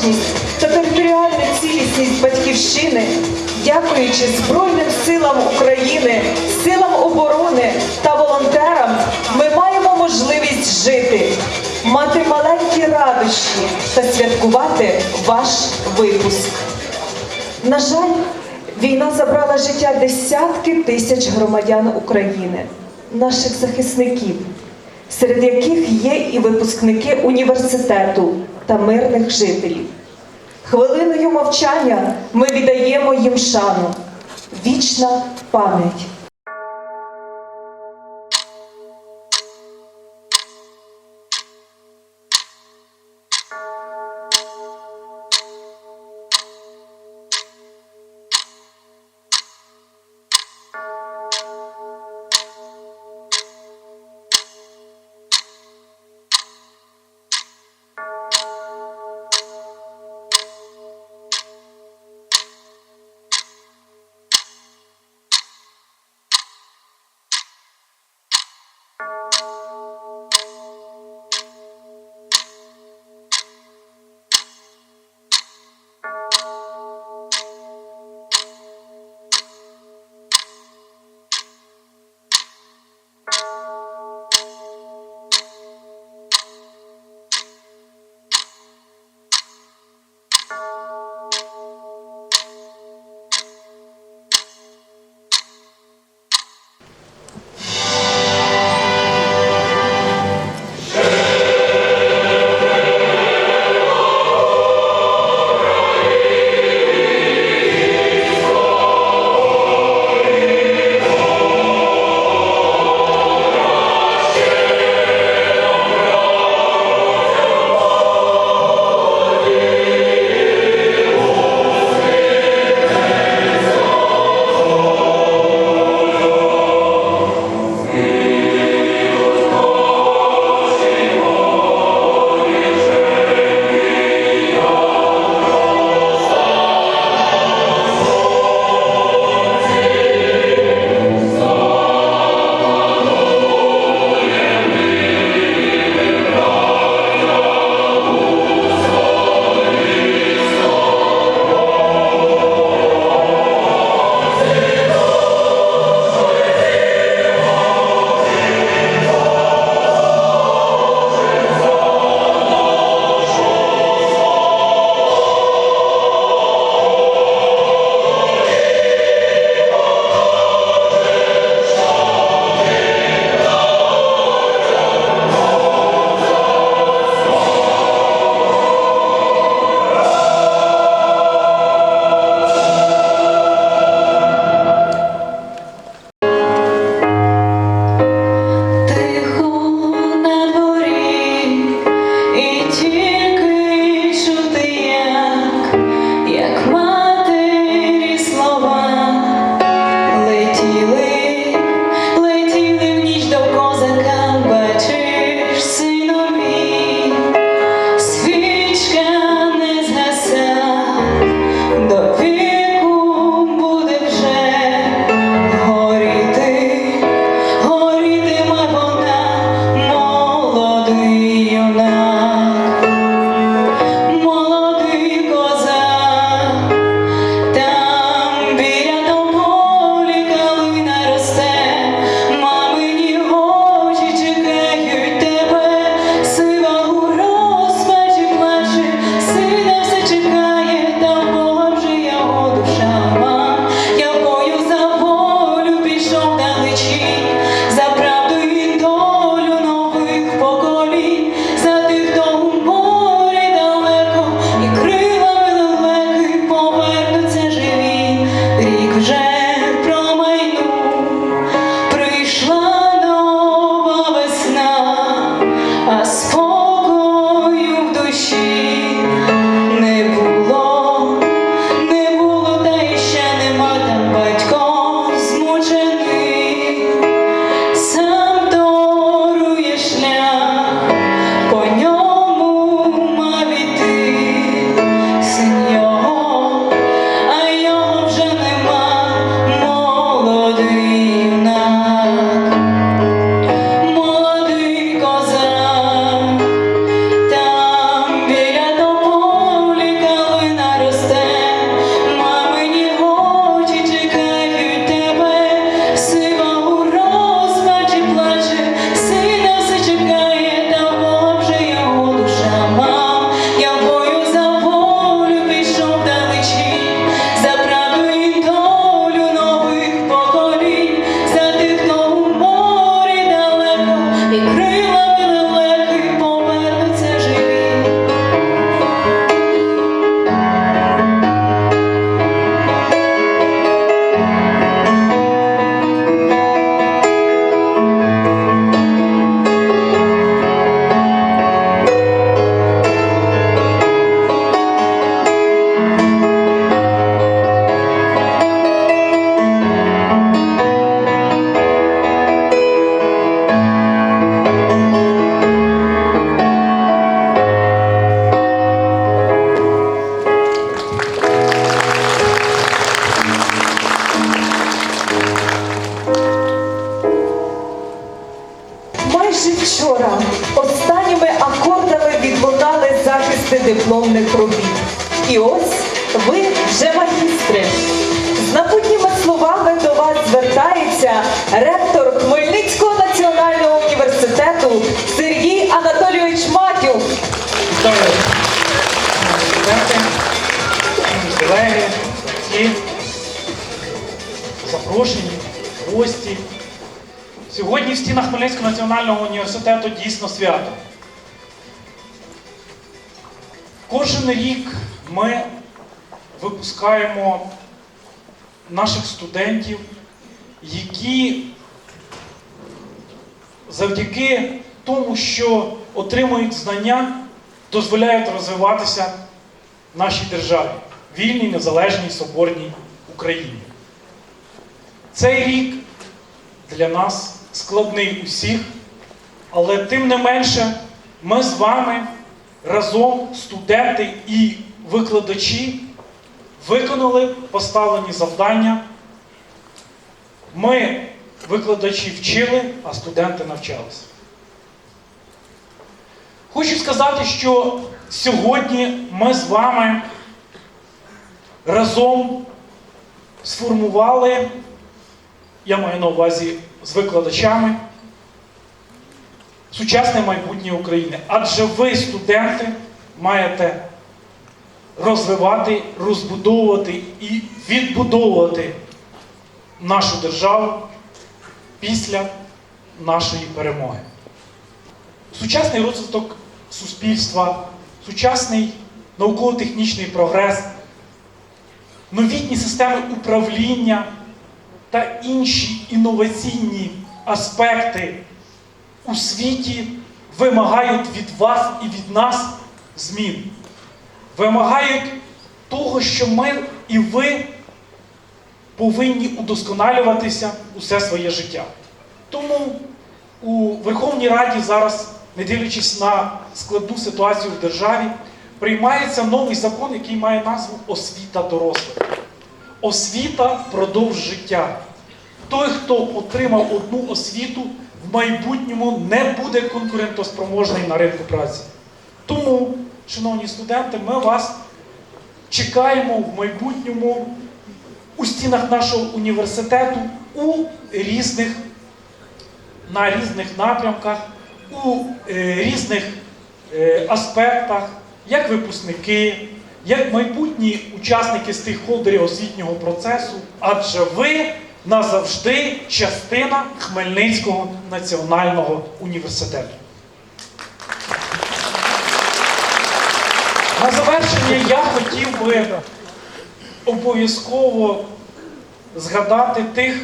незалежність та територіальну цілісність батьківщини, дякуючи Збройним силам України, силам оборони та волонтерам, ми маємо можливість жити, мати маленькі радощі та святкувати ваш випуск. На жаль, війна забрала життя десятки тисяч громадян України, наших захисників, серед яких є і випускники університету та мирних жителів. Хвилиною мовчання ми віддаємо їм шану. Вічна пам'ять. Стінах Хмельницького національного університету дійсно свято. Кожен рік ми випускаємо наших студентів, які завдяки тому, що отримують знання, дозволяють розвиватися нашій державі, вільній, незалежній, соборній Україні. Цей рік для нас складний усіх, але тим не менше ми з вами разом, студенти і викладачі, виконали поставлені завдання. Ми, викладачі, вчили, а студенти навчалися. Хочу сказати, що сьогодні ми з вами разом сформували, я маю на увазі з викладачами, сучасне майбутнє України. Адже ви, студенти, маєте розвивати, розбудовувати і відбудовувати нашу державу після нашої перемоги. Сучасний розвиток суспільства, сучасний науково-технічний прогрес, новітні системи управління та інші інноваційні аспекти у світі вимагають від вас і від нас змін. Вимагають того, що ми і ви повинні удосконалюватися усе своє життя. Тому у Верховній Раді зараз, не дивлячись на складну ситуацію в державі, приймається новий закон, який має назву Освіта дорослих. Освіта впродовж життя. Той, хто отримав одну освіту, в майбутньому не буде конкурентоспроможний на ринку праці. Тому, шановні студенти, ми вас чекаємо в майбутньому у стінах нашого університету у різних на різних напрямках, у е, різних е, аспектах, як випускники, як майбутні учасники стейкхолдерів освітнього процесу, адже ви назавжди частина Хмельницького національного університету. На завершення я хотів би обов'язково згадати тих,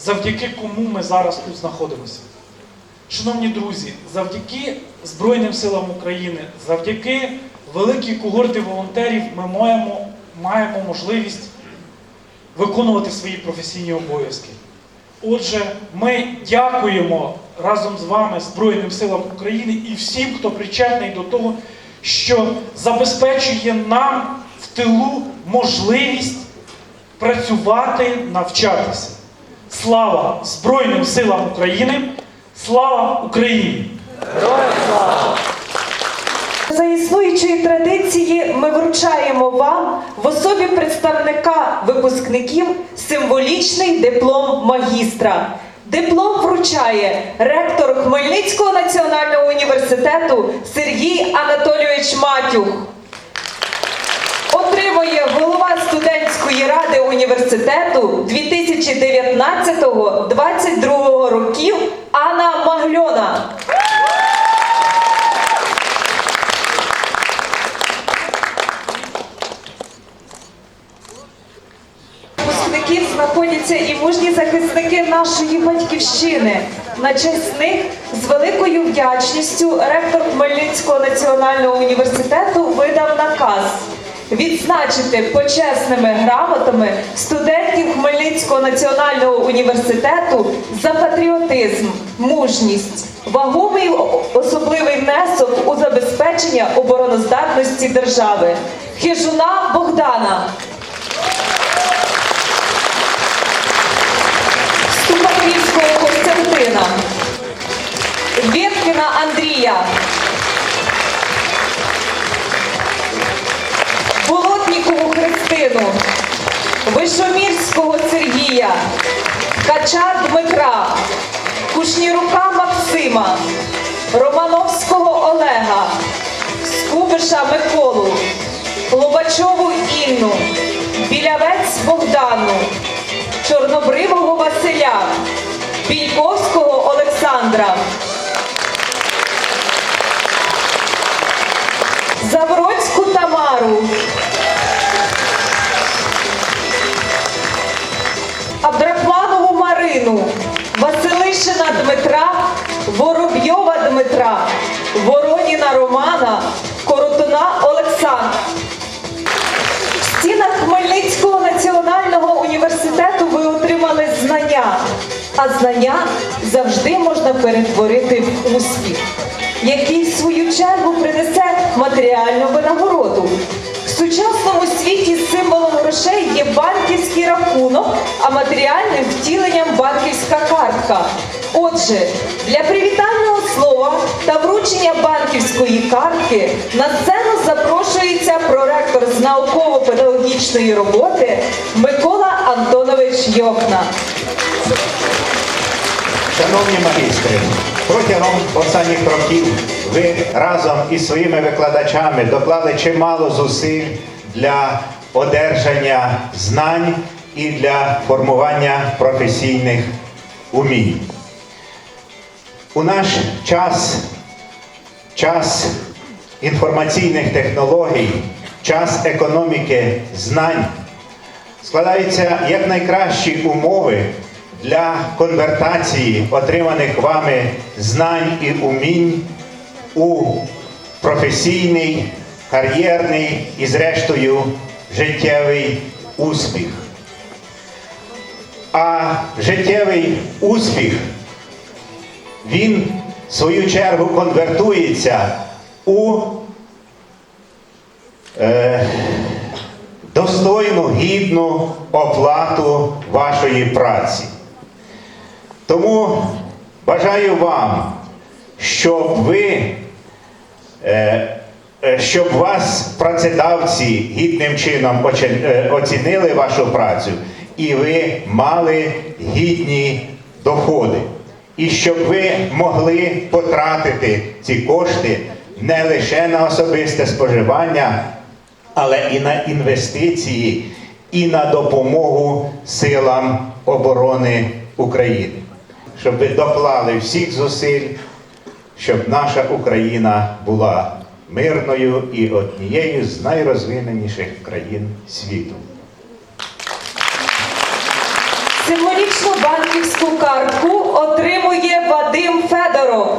завдяки кому ми зараз тут знаходимося. Шановні друзі, завдяки Збройним силам України, завдяки великій когорті волонтерів ми маємо, маємо можливість виконувати свої професійні обов'язки. Отже, ми дякуємо разом з вами Збройним силам України і всім, хто причетний до того, що забезпечує нам в тилу можливість працювати, навчатися. Слава Збройним силам України! Слава Україні! За існуючої традиції ми вручаємо вам в особі представника випускників символічний диплом магістра. Диплом вручає ректор Хмельницького національного університету Сергій Анатолійович Матюх. Отримує голова студентської ради університету 2019-2022 років Анна Магльона. Випускників знаходяться і мужні захисники нашої батьківщини. На честь них з великою вдячністю ректор Хмельницького національного університету видав наказ відзначити почесними грамотами студентів Хмельницького національного університету за патріотизм, мужність, вагомий особливий внесок у забезпечення обороноздатності держави. Хижуна Богдана. Костянтина, Веткіна Андрія, Ірину, Вишомірського Сергія, Ткача Дмитра, Кушнірука Максима, Романовського Олега, Скубиша Миколу, Лобачову Інну, Білявець Богдану, Чорнобривого Василя, Бійковського Олександра. Завроцьку Тамару. Абдрахманову Марину, Василишина Дмитра, Воробйова Дмитра, Вороніна Романа, а знання завжди можна перетворити в успіх, який в свою чергу принесе матеріальну винагороду. В сучасному світі символом грошей є банківський рахунок, а матеріальним втіленням банківська картка. Отже, для привітального слова та вручення банківської картки на сцену запрошується проректор з науково-педагогічної роботи Микола Антонович Йохна. Шановні магістри, протягом останніх років ви разом із своїми викладачами доклали чимало зусиль для одержання знань і для формування професійних умінь. У наш час, час інформаційних технологій, час економіки знань складаються якнайкращі умови для конвертації отриманих вами знань і умінь у професійний, кар'єрний і, зрештою, життєвий успіх. А життєвий успіх він в свою чергу конвертується у е, достойну, гідну оплату вашої праці. Тому бажаю вам, щоб ви, е, е, щоб вас працедавці гідним чином е, оцінили вашу працю, і ви мали гідні доходи. І щоб ви могли потратити ці кошти не лише на особисте споживання, але і на інвестиції, і на допомогу силам оборони України. Щоб ви доклали всіх зусиль, щоб наша Україна була мирною і однією з найрозвиненіших країн світу. Символічну банківську картку отримує Вадим Федоров.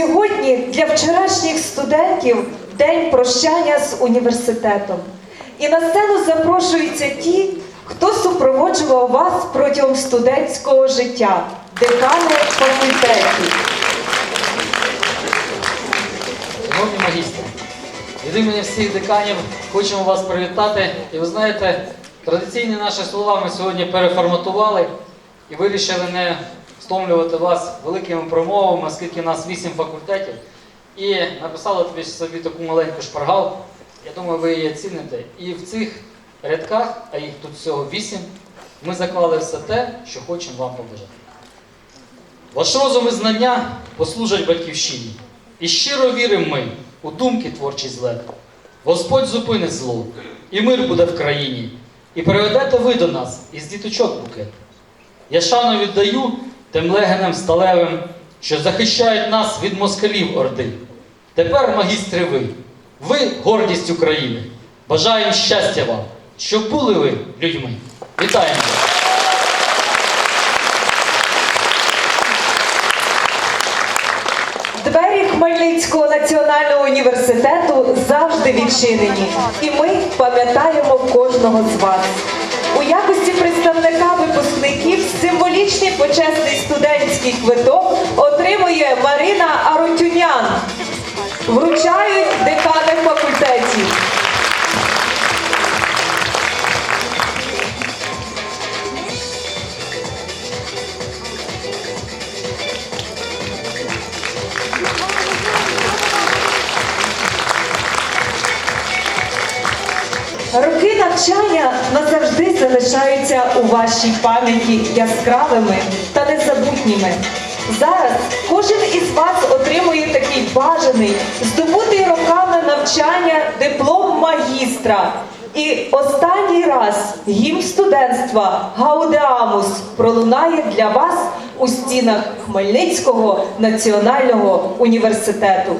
Сьогодні для вчорашніх студентів день прощання з університетом. І на сцену запрошуються ті, хто супроводжував вас протягом студентського життя, декани факультетів. Шановні магістри, від імені всіх деканів хочемо вас привітати. І ви знаєте, традиційні наші слова ми сьогодні переформатували і вирішили не стомлювати вас великими промовами, оскільки нас вісім факультетів. І написали тобі собі таку маленьку шпаргалку. Я думаю, ви її оціните. І в цих рядках, а їх тут всього вісім, ми заклали все те, що хочемо вам побажати. Ваш розум і знання послужать батьківщині. І щиро віримо ми у думки творчі злет. Господь зупинить зло, і мир буде в країні. І приведете ви до нас із діточок букет. Я шану віддаю тим легеням сталевим, що захищають нас від москалів орди. Тепер, магістри, ви, ви гордість України. Бажаємо щастя вам, щоб були ви людьми. Вітаємо! вас! Двері Хмельницького національного університету завжди відчинені, і ми пам'ятаємо кожного з вас. У якості представника символічний почесний студентський квиток отримує Марина Арутюнян. Вручають декани факультетів. Залишаються у вашій пам'яті яскравими та незабутніми. Зараз кожен із вас отримує такий бажаний, здобутий роками навчання диплом магістра. І останній раз гімн студентства Гаудеамус пролунає для вас у стінах Хмельницького національного університету.